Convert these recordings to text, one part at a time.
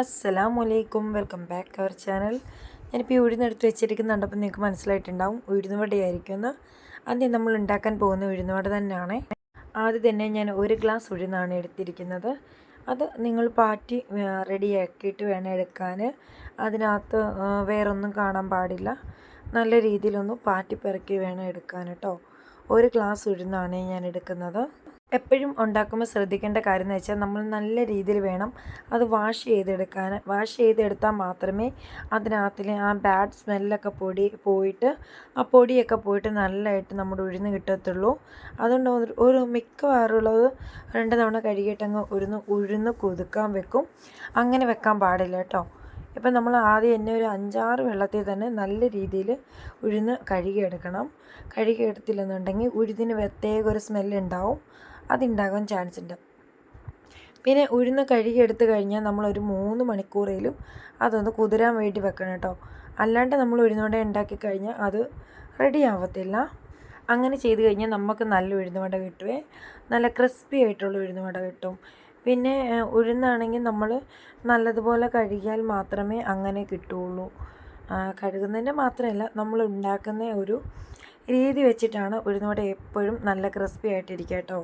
അസ്സലാമു വലൈക്കും welcome back our channel. ഞാനിപ്പോൾ ഈ വെച്ചിരിക്കുന്നുണ്ട്. അപ്പം നിങ്ങൾക്ക് മനസ്സിലായിട്ടുണ്ടാവും. ഉഴുന്നുവടയായിരിക്കും എന്ന് ആദ്യം നമ്മൾ ഉണ്ടാക്കാൻ പോകുന്ന ഉഴുന്ന് വട തന്നെയാണ്. ആദ്യം തന്നെ ഞാൻ ഒരു ഗ്ലാസ് ഉഴുന്നാണ് എടുത്തിരിക്കുന്നത്. അത് നിങ്ങൾ പാറ്റി റെഡിയാക്കിയിട്ട് വേണം എടുക്കാൻ അതിനകത്ത് വേറൊന്നും കാണാൻ പാടില്ല. നല്ല രീതിയിലൊന്ന് പാറ്റി പെറുക്കി വേണം എടുക്കാൻ കേട്ടോ. ഒരു ഗ്ലാസ് ഉഴുന്നാണ് ഞാൻ എടുക്കുന്നത്. എപ്പോഴും ഉണ്ടാക്കുമ്പോൾ ശ്രദ്ധിക്കേണ്ട കാര്യം എന്ന് വെച്ചാൽ നമ്മൾ നല്ല രീതിയിൽ വേണം അത് വാഷ് ചെയ്തെടുക്കാൻ വാഷ് ചെയ്തെടുത്താൽ മാത്രമേ അതിനകത്തിലെ ആ ബാഡ് സ്മെല്ലൊക്കെ പൊടി പോയിട്ട് ആ പൊടിയൊക്കെ പോയിട്ട് നല്ലതായിട്ട് നമ്മുടെ ഉഴുന്ന് കിട്ടത്തുള്ളൂ. അതുകൊണ്ട് ഒരു- മിക്കവാറുള്ളത് രണ്ട് തവണ കഴുകിയിട്ടങ്ങ് ഉഴുന്ന് ഉഴുന്ന് കുതുക്കാൻ വെക്കും. അങ്ങനെ വെക്കാൻ പാടില്ല കേട്ടോ. ഇപ്പം നമ്മൾ ആദ്യം തന്നെ ഒരു അഞ്ചാറ് വെള്ളത്തിൽ തന്നെ നല്ല രീതിയിൽ ഉഴുന്ന് കഴുകിയെടുക്കണം. കഴുകിയെടുത്തില്ലെന്നുണ്ടെങ്കിൽ ഉഴുതിന് പ്രത്യേക ഒരു സ്മെല്ല് ഉണ്ടാവും. അതുണ്ടാകാൻ ചാൻസ് ഉണ്ട് പിന്നെ ഉഴുന്ന് എടുത്തു കഴിഞ്ഞാൽ നമ്മൾ ഒരു മൂന്ന് മണിക്കൂറേലും അതൊന്ന് കുതിരാൻ വേണ്ടി വെക്കണം കേട്ടോ. അല്ലാണ്ട് നമ്മൾ ഉഴുന്നുവട ഉണ്ടാക്കി കഴിഞ്ഞാൽ അത് റെഡി ആവത്തില്ല. അങ്ങനെ ചെയ്ത് കഴിഞ്ഞാൽ നമുക്ക് നല്ല ഉഴുന്നുവട കിട്ടുവേ. നല്ല ക്രിസ്പി ആയിട്ടുള്ള ഉഴുന്നുവട കിട്ടും. പിന്നെ ഉഴുന്നാണെങ്കിൽ നമ്മൾ നല്ലതുപോലെ കഴുകിയാൽ മാത്രമേ അങ്ങനെ കിട്ടുകയുള്ളൂ. ആ, കഴുകുന്നതിന്റെ മാത്രമല്ല നമ്മൾ ഉണ്ടാക്കുന്ന ഒരു രീതി വെച്ചിട്ടാണ് ഉഴുന്നുവട എപ്പോഴും നല്ല ക്രിസ്പി ആയിട്ടിരിക്കുക കേട്ടോ.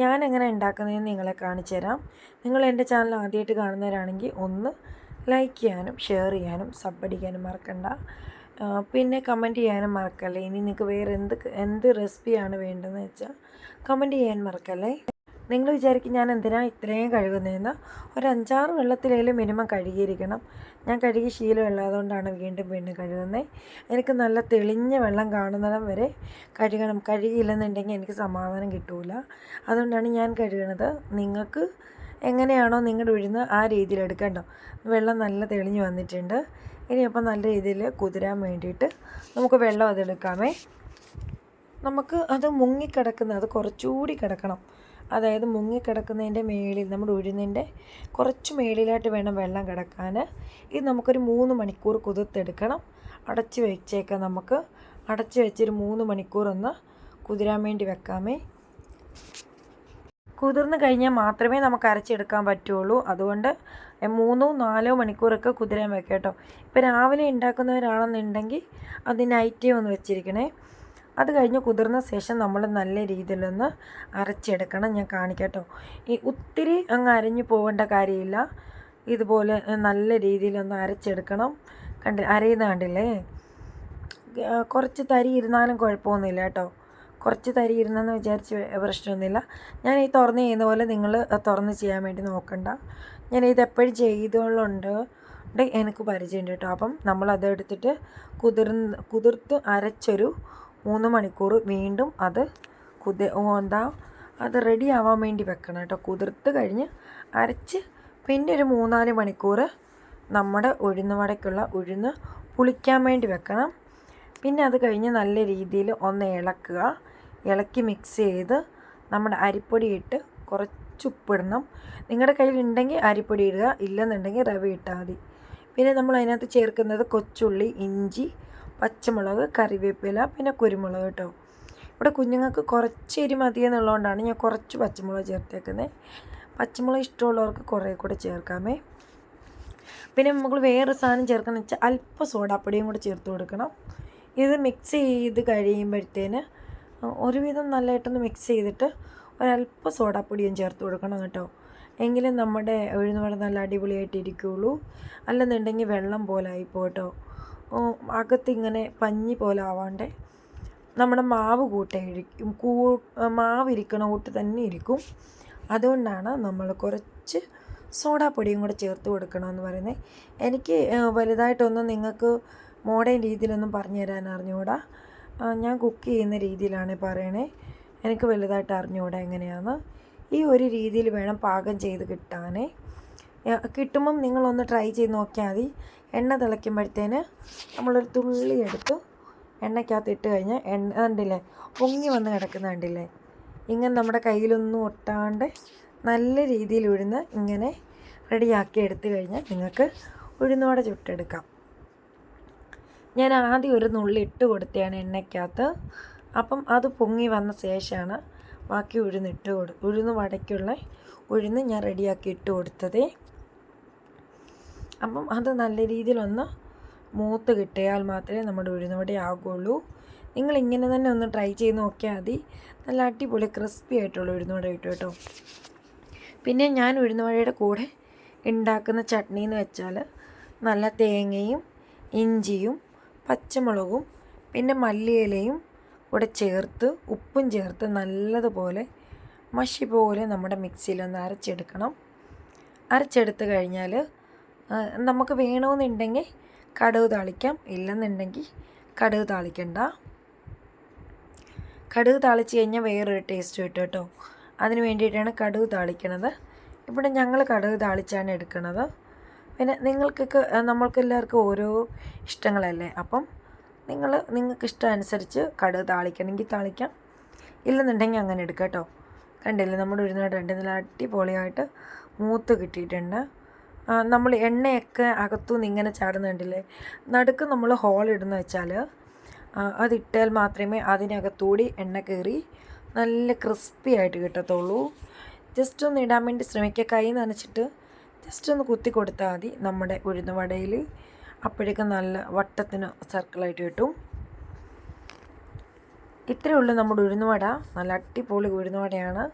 ഞാൻ എങ്ങനെ ഉണ്ടാക്കുന്നതെന്ന് നിങ്ങളെ കാണിച്ചു തരാം. നിങ്ങൾ എന്റെ ചാനൽ ആദ്യമായിട്ട് കാണുന്നവരാണെങ്കിൽ ഒന്ന് ലൈക്ക് ചെയ്യാനും ഷെയർ ചെയ്യാനും സബ് അടിക്കാനും മറക്കണ്ട. പിന്നെ കമന്റ് ചെയ്യാനും മറക്കല്ലേ? ഇനി നിങ്ങൾക്ക് വേറെ എന്ത് എന്ത് റെസിപ്പിയാണ് വേണ്ടതെന്ന് വെച്ചാൽ കമന്റ് ചെയ്യാൻ മറക്കല്ലേ? നിങ്ങൾ വിചാരിക്കും ഞാൻ എന്തിനാണ് ഇത്രയും കഴുകുന്നതെന്ന്. ഒരു അഞ്ചാറ് വെള്ളത്തിലേലും മിനിമം കഴുകിയിരിക്കണം. ഞാൻ കഴുകി ശീലമില്ലാത്തതുകൊണ്ടാണ് വീണ്ടും വീണ്ടും കഴുകുന്നത് എനിക്ക് നല്ല തെളിഞ്ഞ വെള്ളം കാണുന്നിടം വരെ കഴുകണം. കഴുകിയില്ലെന്നുണ്ടെങ്കിൽ എനിക്ക് സമാധാനം കിട്ടില്ല അതുകൊണ്ടാണ് ഞാൻ കഴുകണത്. നിങ്ങൾക്ക് എങ്ങനെയാണോ നിങ്ങളുടെ ഉഴുന്ന് ആ രീതിയിൽ എടുക്കണ്ടോ? വെള്ളം നല്ല തെളിഞ്ഞ് വന്നിട്ടുണ്ട്. ഇനിയപ്പോൾ നല്ല രീതിയിൽ കുതിരാൻ വേണ്ടിയിട്ട് നമുക്ക് വെള്ളം അതെടുക്കാമേ. നമുക്ക് അത് മുങ്ങിക്കിടക്കുന്നത് കുറച്ചുകൂടി കിടക്കണം. അതായത് മുങ്ങിക്കിടക്കുന്നതിന്റെ മേളിൽ നമ്മുടെ ഉഴുന്നിന്റെ കുറച്ച് മേളിലായിട്ട് വേണം വെള്ളം കിടക്കാൻ. ഇത് നമുക്കൊരു മൂന്ന് മണിക്കൂർ കുതിർത്തെടുക്കണം. അടച്ച് വെച്ചേക്കാം നമുക്ക്. അടച്ച് വെച്ചൊരു മൂന്ന് മണിക്കൂർ ഒന്ന് കുതിരാൻ വേണ്ടി വെക്കാമേ. കുതിർന്ന് കഴിഞ്ഞാൽ മാത്രമേ നമുക്ക് അരച്ചെടുക്കാൻ പറ്റുള്ളൂ. അതുകൊണ്ട് മൂന്നോ നാലോ മണിക്കൂറൊക്കെ കുതിരാൻ വെക്കാം കേട്ടോ. ഇപ്പോൾ രാവിലെ ഉണ്ടാക്കുന്നവരാണെന്നുണ്ടെങ്കിൽ അത് നൈറ്റേ ഒന്ന് വെച്ചിരിക്കണേ. അത് കഴിഞ്ഞ് കുതിർന്ന ശേഷം നമ്മൾ നല്ല രീതിയിലൊന്ന് അരച്ചെടുക്കണം. ഞാൻ കാണിക്കട്ടോ. ഈ ഒത്തിരി അങ്ങ് അരഞ്ഞു പോകേണ്ട കാര്യമില്ല. ഇതുപോലെ നല്ല രീതിയിലൊന്ന് അരച്ചെടുക്കണം. കണ്ടി അരയുന്ന കണ്ടില്ലേ? കുറച്ച് തരി ഇരുന്നാലും കുഴപ്പമൊന്നുമില്ല കേട്ടോ. കുറച്ച് തരി ഇരുന്നെന്ന് വിചാരിച്ച് പ്രശ്നമൊന്നുമില്ല. ഞാൻ ഈ തുറന്ന് ചെയ്യുന്ന പോലെ നിങ്ങൾ തുറന്ന് ചെയ്യാൻ വേണ്ടി നോക്കണ്ട. ഞാൻ ഇത് എപ്പോഴും ചെയ്തുകൊള്ളുണ്ട് എനിക്ക് പരിചയമുണ്ട് കേട്ടോ. അപ്പം നമ്മളത് എടുത്തിട്ട് കുതിർന്ന് കുതിർത്ത് അരച്ചൊരു മൂന്ന് മണിക്കൂർ വീണ്ടും അത് കുതി എന്താ അത് റെഡി ആവാൻ വേണ്ടി വെക്കണം കേട്ടോ. കുതിർത്ത് കഴിഞ്ഞ് അരച്ച് പിന്നെ ഒരു മൂന്നാൽ മണിക്കൂർ നമ്മുടെ ഉഴുന്ന് വടയ്ക്കുള്ള ഉഴുന്ന് പുളിക്കാൻ വേണ്ടി വെക്കണം. പിന്നെ അത് കഴിഞ്ഞ് നല്ല രീതിയിൽ ഒന്ന് ഇളക്കുക. ഇളക്കി മിക്സ് ചെയ്ത് നമ്മുടെ അരിപ്പൊടി ഇട്ട് കുറച്ച് ഉപ്പിടണം. നിങ്ങളുടെ കയ്യിൽ ഉണ്ടെങ്കിൽ അരിപ്പൊടി ഇടുക ഇല്ലെന്നുണ്ടെങ്കിൽ റവ ഇട്ടാൽ മതി. പിന്നെ നമ്മൾ അതിനകത്ത് ചേർക്കുന്നത് കൊച്ചുള്ളി ഇഞ്ചി പച്ചമുളക് കറിവേപ്പില പിന്നെ കുരുമുളക് കേട്ടോ. ഇവിടെ കുഞ്ഞുങ്ങൾക്ക് കുറച്ച് എരി മതി എന്നുള്ളതുകൊണ്ടാണ് ഞാൻ കുറച്ച് പച്ചമുളക് ചേർത്തേക്കുന്നത് പച്ചമുളക് ഇഷ്ടമുള്ളവർക്ക് കുറേ കൂടെ ചേർക്കാമേ. പിന്നെ നമ്മൾ വേറെ സാധനം ചേർക്കണം വെച്ചാൽ അല്പം സോഡാപ്പൊടിയും കൂടെ ചേർത്ത് കൊടുക്കണം. ഇത് മിക്സ് ചെയ്ത് കഴിയുമ്പോഴത്തേന് ഒരുവിധം നല്ലതായിട്ടൊന്ന് മിക്സ് ചെയ്തിട്ട് ഒരല്പം സോഡാപ്പൊടിയും ചേർത്ത് കൊടുക്കണം കേട്ടോ. എങ്കിലും നമ്മുടെ ഉഴുന്നുവട നല്ല അടിപൊളിയായിട്ട് ഇരിക്കുകയുള്ളൂ അല്ലെന്നുണ്ടെങ്കിൽ വെള്ളം പോലെ ആയിപ്പോട്ടോ അകത്തിങ്ങനെ പഞ്ഞി പോലെ ആവാണ്ട് നമ്മുടെ മാവ് കൂട്ടേ ഇരിക്കും കൂ മാവിരിക്കണ കൂട്ട് തന്നെ ഇരിക്കും. അതുകൊണ്ടാണ് നമ്മൾ കുറച്ച് സോഡാപ്പൊടിയും കൂടെ ചേർത്ത് കൊടുക്കണമെന്ന് പറയുന്നത്. എനിക്ക് വലുതായിട്ടൊന്നും നിങ്ങൾക്ക് മോഡേൺ രീതിയിലൊന്നും പറഞ്ഞു തരാൻ അറിഞ്ഞുകൂടാ. ഞാൻ കുക്ക് ചെയ്യുന്ന രീതിയിലാണ് പറയണേ. എനിക്ക് വലുതായിട്ട് അറിഞ്ഞുകൂടാ എങ്ങനെയാണ് ഈ ഒരു രീതിയിൽ വേണം പാകം ചെയ്ത് കിട്ടാനേ കിട്ടുമ്പം നിങ്ങളൊന്ന് ട്രൈ ചെയ്ത് നോക്കിയാൽ മതി. എണ്ണ തിളയ്ക്കുമ്പോഴത്തേന് നമ്മളൊരു തുള്ളി എടുത്ത് എണ്ണയ്ക്കകത്ത് ഇട്ട് കഴിഞ്ഞാൽ എണ്ണ കണ്ടില്ലേ പൊങ്ങി വന്ന് കിടക്കുന്ന കണ്ടില്ലേ? ഇങ്ങനെ നമ്മുടെ കയ്യിലൊന്നും ഒട്ടാണ്ട് നല്ല രീതിയിൽ ഉഴുന്ന് ഇങ്ങനെ റെഡിയാക്കി എടുത്തു കഴിഞ്ഞാൽ നിങ്ങൾക്ക് ഉഴുന്നോടെ ചുട്ടെടുക്കാം. ഞാൻ ആദ്യം ഒരു നുള്ളി ഇട്ട് കൊടുത്തതാണ് എണ്ണയ്ക്കകത്ത്. അപ്പം അത് പൊങ്ങി വന്ന ശേഷമാണ് ബാക്കി ഉഴുന്നിട്ട് കൊടു ഉഴുന്ന് വടയ്ക്കുള്ള ഉഴുന്ന് ഞാൻ റെഡിയാക്കി ഇട്ട് കൊടുത്തതേ. അപ്പം അത് നല്ല രീതിയിലൊന്ന് മൂത്ത് കിട്ടിയാൽ മാത്രമേ നമ്മുടെ ഉഴുന്നുവട ആകുള്ളൂ നിങ്ങൾ ഇങ്ങനെ തന്നെ ഒന്ന് ട്രൈ ചെയ്ത് നോക്കിയാൽ മതി. നല്ല അടിപൊളി ക്രിസ്പി ആയിട്ടുള്ള ഉഴുന്നുവട കിട്ടും കേട്ടോ. പിന്നെ ഞാൻ ഉഴുന്നുവടയുടെ കൂടെ ഉണ്ടാക്കുന്ന ചട്നി എന്ന് വെച്ചാൽ നല്ല തേങ്ങയും ഇഞ്ചിയും പച്ചമുളകും പിന്നെ മല്ലിയിലയും കൂടെ ചേർത്ത് ഉപ്പും ചേർത്ത് നല്ലതുപോലെ മഷി പോലെ നമ്മുടെ മിക്സിയിലൊന്ന് അരച്ചെടുക്കണം. അരച്ചെടുത്ത് കഴിഞ്ഞാൽ നമുക്ക് വേണമെന്നുണ്ടെങ്കിൽ കടുക് താളിക്കാം. ഇല്ലെന്നുണ്ടെങ്കിൽ കടുക് താളിക്കണ്ട. കടുക് താളിച്ച് കഴിഞ്ഞാൽ വേറൊരു ടേസ്റ്റ് കിട്ടും കേട്ടോ. അതിന് വേണ്ടിയിട്ടാണ് കടുക് താളിക്കണത്. ഇവിടെ ഞങ്ങൾ കടുക് താളിച്ചാണ് എടുക്കുന്നത് പിന്നെ നിങ്ങൾക്കൊക്കെ നമ്മൾക്ക് എല്ലാവർക്കും ഓരോ ഇഷ്ടങ്ങളല്ലേ? അപ്പം നിങ്ങൾ നിങ്ങൾക്ക് ഇഷ്ടം അനുസരിച്ച് കടുക് താളിക്കണമെങ്കിൽ താളിക്കാം. ഇല്ലെന്നുണ്ടെങ്കിൽ അങ്ങനെ എടുക്കാം കേട്ടോ. കണ്ടില്ലേ? നമ്മുടെ ഉഴുന്നോട്ട് രണ്ട് നല്ല അടിപൊളിയായിട്ട് മൂത്ത് കിട്ടിയിട്ടുണ്ട്. നമ്മൾ എണ്ണയൊക്കെ അകത്തുനിന്ന് ഇങ്ങനെ ചാടുന്നുണ്ടല്ലേ? നടുക്ക് നമ്മൾ ഹോൾ ഇടുന്ന വെച്ചാൽ അതിട്ടാൽ മാത്രമേ അതിനകത്തൂടി എണ്ണ കയറി നല്ല ക്രിസ്പി ആയിട്ട് കിട്ടത്തുള്ളൂ. ജസ്റ്റ് ഒന്ന് ഇടാൻ വേണ്ടി ശ്രമിക്കുക. കൈ നനച്ചിട്ട് ജസ്റ്റ് ഒന്ന് കുത്തി കൊടുത്താൽ മതി നമ്മുടെ ഉഴുന്ന വടയിൽ. അപ്പോഴേക്കും നല്ല വട്ടത്തിന് സർക്കിളായിട്ട് കിട്ടും. ഇത്രയേ ഉള്ളൂ നമ്മുടെ ഉഴുന്നുവട നല്ല അടിപൊളി ഉഴുന്നുവടയാണ്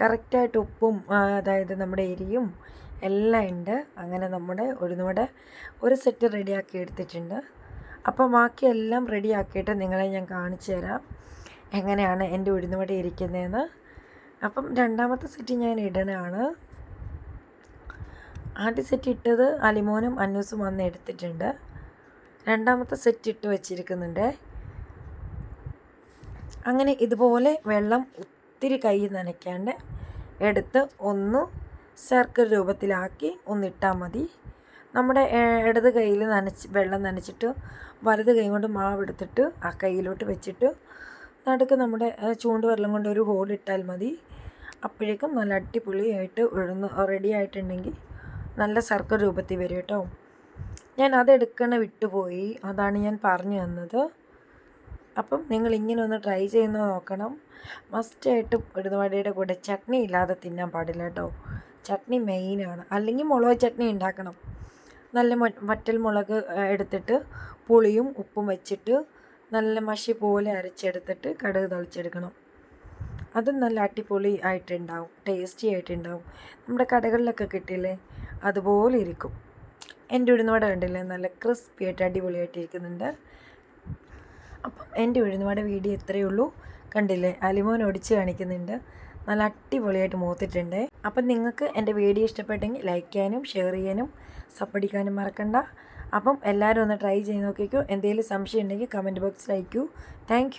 കറക്റ്റായിട്ട് ഉപ്പും അതായത് നമ്മുടെ എരിയും എല്ലാം ഉണ്ട്. അങ്ങനെ നമ്മുടെ ഉഴുന്നുവട ഒരു സെറ്റ് റെഡിയാക്കി എടുത്തിട്ടുണ്ട്. അപ്പോൾ ബാക്കിയെല്ലാം റെഡിയാക്കിയിട്ട് നിങ്ങളെ ഞാൻ കാണിച്ചു തരാം. എങ്ങനെയാണ് എന്റെ ഉഴുന്നുവട ഇരിക്കുന്നതെന്ന്. അപ്പം രണ്ടാമത്തെ സെറ്റ് ഞാൻ ഇടണതാണ് ആദ്യ സെറ്റ് ഇട്ടത് അലിമോനും അന്നൂസും വന്ന് എടുത്തിട്ടുണ്ട്. രണ്ടാമത്തെ സെറ്റ് ഇട്ട് വെച്ചിരിക്കുന്നുണ്ട്. അങ്ങനെ ഇതുപോലെ വെള്ളം ഒത്തിരി കൈ നനയ്ക്കാണ്ട് എടുത്ത് ഒന്ന് സർക്കിൾ രൂപത്തിലാക്കി ഒന്നിട്ടാൽ മതി. നമ്മുടെ ഇടത് കയ്യിൽ നനച്ച് വെള്ളം നനച്ചിട്ട് വലത് കൈ കൊണ്ട് മാവ് എടുത്തിട്ട് ആ കയ്യിലോട്ട് വെച്ചിട്ട് നടുക്ക് നമ്മുടെ ചൂണ്ട് വെള്ളം കൊണ്ട് ഒരു ഹോൾ ഇട്ടാൽ മതി. അപ്പോഴേക്കും നല്ല അടിപൊളിയായിട്ട് ഉഴുന്ന് റെഡി ആയിട്ടുണ്ടെങ്കിൽ നല്ല സർക്കിൾ രൂപത്തിൽ വരും കേട്ടോ. ഞാൻ അതെടുക്കണ വിട്ടുപോയി. അതാണ് ഞാൻ പറഞ്ഞു തന്നത്. അപ്പം നിങ്ങൾ ഇങ്ങനെ ഒന്ന് ട്രൈ ചെയ്യുന്ന നോക്കണം. മസ്റ്റായിട്ടും ഉഴുന്നുവടയുടെ കൂടെ ചട്നി ഇല്ലാതെ തിന്നാൻ പാടില്ല കേട്ടോ. ചട്നി മെയിനാണ് അല്ലെങ്കിൽ മുളക് ചട്നി ഉണ്ടാക്കണം. നല്ല വറ്റൽ മുളക് എടുത്തിട്ട് പുളിയും ഉപ്പും വെച്ചിട്ട് നല്ല മഷി പോലെ അരച്ചെടുത്തിട്ട് കടുക് തളിച്ചെടുക്കണം. അത് നല്ല അടിപൊളി ആയിട്ടുണ്ടാവും. ടേസ്റ്റി ആയിട്ടുണ്ടാവും. നമ്മുടെ കടകളിലൊക്കെ കിട്ടില്ലേ? അതുപോലെ ഇരിക്കും. എന്റെ ഉഴുന്നുവട കണ്ടില്ലേ? നല്ല ക്രിസ്പി ആയിട്ട് അടിപൊളിയായിട്ട് ഇരിക്കുന്നുണ്ട്. അപ്പം എന്റെ ഉഴുന്നുവട വീഡിയോ ഇത്രയേ ഉള്ളൂ. കണ്ടില്ലേ? അലിമോൻ ഒടിച്ച് കാണിക്കുന്നുണ്ട്. നല്ല അടിപൊളിയായിട്ട് മൂത്തിട്ടുണ്ട്. അപ്പം നിങ്ങൾക്ക് എന്റെ വീഡിയോ ഇഷ്ടപ്പെട്ടെങ്കിൽ ലൈക്ക് ചെയ്യാനും ഷെയർ ചെയ്യാനും സപ്പടിക്കാനും മറക്കണ്ട. അപ്പം എല്ലാവരും ഒന്ന് ട്രൈ ചെയ്ത് നോക്കിക്കോ. എന്തെങ്കിലും സംശയം ഉണ്ടെങ്കിൽ കമന്റ് ബോക്സിൽ അയക്കൂ. താങ്ക്